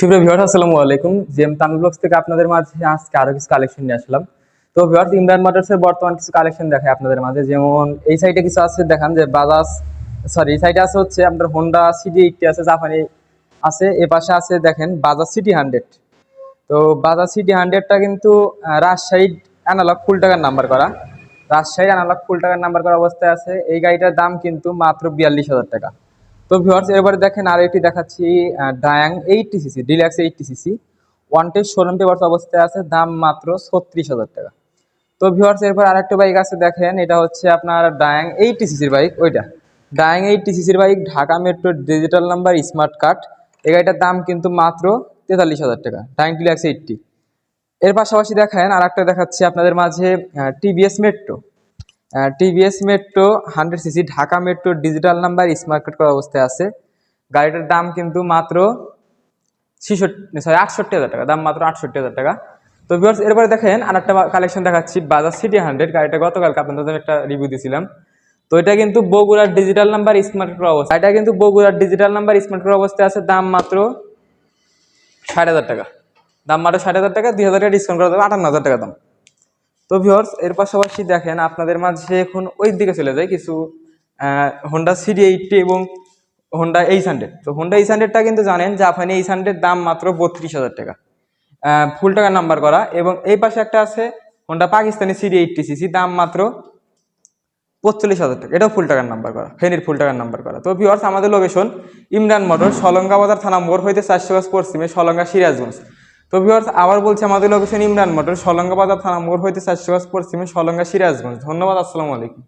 সুপ্রিয় ভিউয়ার্স, আসসালামু আলাইকুম। জেম তামিল ব্লগস থেকে আপনাদের মাঝে আজকে আরও কিছু কালেকশন নিয়ে আসলাম। তো ভিউয়ার্স, ইমরান মোটরসের বর্তমান কিছু কালেকশন দেখায় আপনাদের মাঝে। যেমন এই সাইডে কিছু আছে, দেখান যে বাজাজ সরি এই সাইডে আছে হচ্ছে আপনার হোন্ডা সিডি এইটটি আছে, জাপানি আছে। এ পাশে আছে, দেখেন বাজাজ সিটি হান্ড্রেড তো বাজাজ সিটি হান্ড্রেডটা কিন্তু রাজশাহী অ্যানালগ ফুল টাকার নাম্বার করা। রাজশাহী অ্যানালগ ফুল টাকার নাম্বার করা অবস্থায় আছে। এই গাড়িটার দাম কিন্তু মাত্র বিয়াল্লিশ হাজার টাকা। তো ভিউয়ার্স এবারে দেখেন আর একটি দেখাচ্ছি Dayang eighty CC deluxe eighty CC wanted showroom papers অবস্থায় আছে, দাম মাত্র ছত্রিশ হাজার টাকা। তো ভিউয়ার্স এরপর আরেকটা বাইক আছে দেখেন, এটা হচ্ছে আপনার ডায়াং এইটটি সিসির বাইক ওইটা। ডায়াং এইটটি সিসির bike Dhaka metro digital number smart card এই গাড়িটার দাম কিন্তু মাত্র তেতাল্লিশ হাজার টাকা ডায়াং ডিলাক্স এইটটি এর পাশাপাশি দেখেন আর একটা দেখাচ্ছি আপনাদের মাঝে TVS Metro TVS Metro hundred CC Dhaka metro digital number smart করা অবস্থায় আছে। গাড়িটার দাম কিন্তু মাত্র ছিষট্টি সরি আটষট্টি হাজার টাকা, দাম মাত্র আটষট্টি হাজার টাকা। তো ভিউয়ার্স এরপরে দেখেন আর একটা কালেকশন দেখাচ্ছি বাজাজ সিটি হান্ড্রেড গাড়িটা গতকালকে আপনাদের একটা রিভিউ দিয়েছিলাম। তো এটা কিন্তু বগুড়ার ডিজিটাল নাম্বার স্মার্ট কার্ড অবস্থা। এটা কিন্তু বগুড়ার ডিজিটাল নাম্বার স্মার্ট কার্ড অবস্থায় আছে, দাম মাত্র ষাট হাজার টাকা। দাম মাত্র ষাট হাজার টাকা, দুই হাজার টাকা ডিসকাউন্ট করা যাবে, আটান্ন হাজার টাকা দাম। তো ভিউয়ার্স, এর পাশাপাশি দেখেন আপনাদের মাঝে এখন ওই দিকে চলে যায় কিছু হোন্ডা সিডি এইটটি এবং হোন্ডা এইচ হান্ড্রেড তো হোন্ডা এইচ হান্ড্রেডটা কিন্তু জানেন জাপানি এইচ হান্ড্রেড দাম মাত্র বত্রিশ হাজার টাকা। ফুল টাকার নাম্বার করা এবং এই পাশে একটা আছে Honda Pakistani CD eighty CC দাম মাত্র পঁচল্লিশ হাজার টাকা। এটাও ফুল টাকার নাম্বার করা, ফেনীর ফুল টাকার নাম্বার করা। তো ভিউয়ার্স, আমাদের লোকেশন ইমরান মোটর, সলঙ্গা বাজার থানা মোড় হইতে চারশো গাছ পশ্চিমে সলঙ্গা সিরাজগঞ্জ। তো ভিউয়ার্স আবার বলছি, আমাদের লোকেশন ইমরান মোটর সলঙ্গা বাজার থানা মোড় হইতে চারশো গাছ পশ্চিমে সলঙ্গা সিরাজগঞ্জ। ধন্যবাদ, আসসালামু আলাইকুম।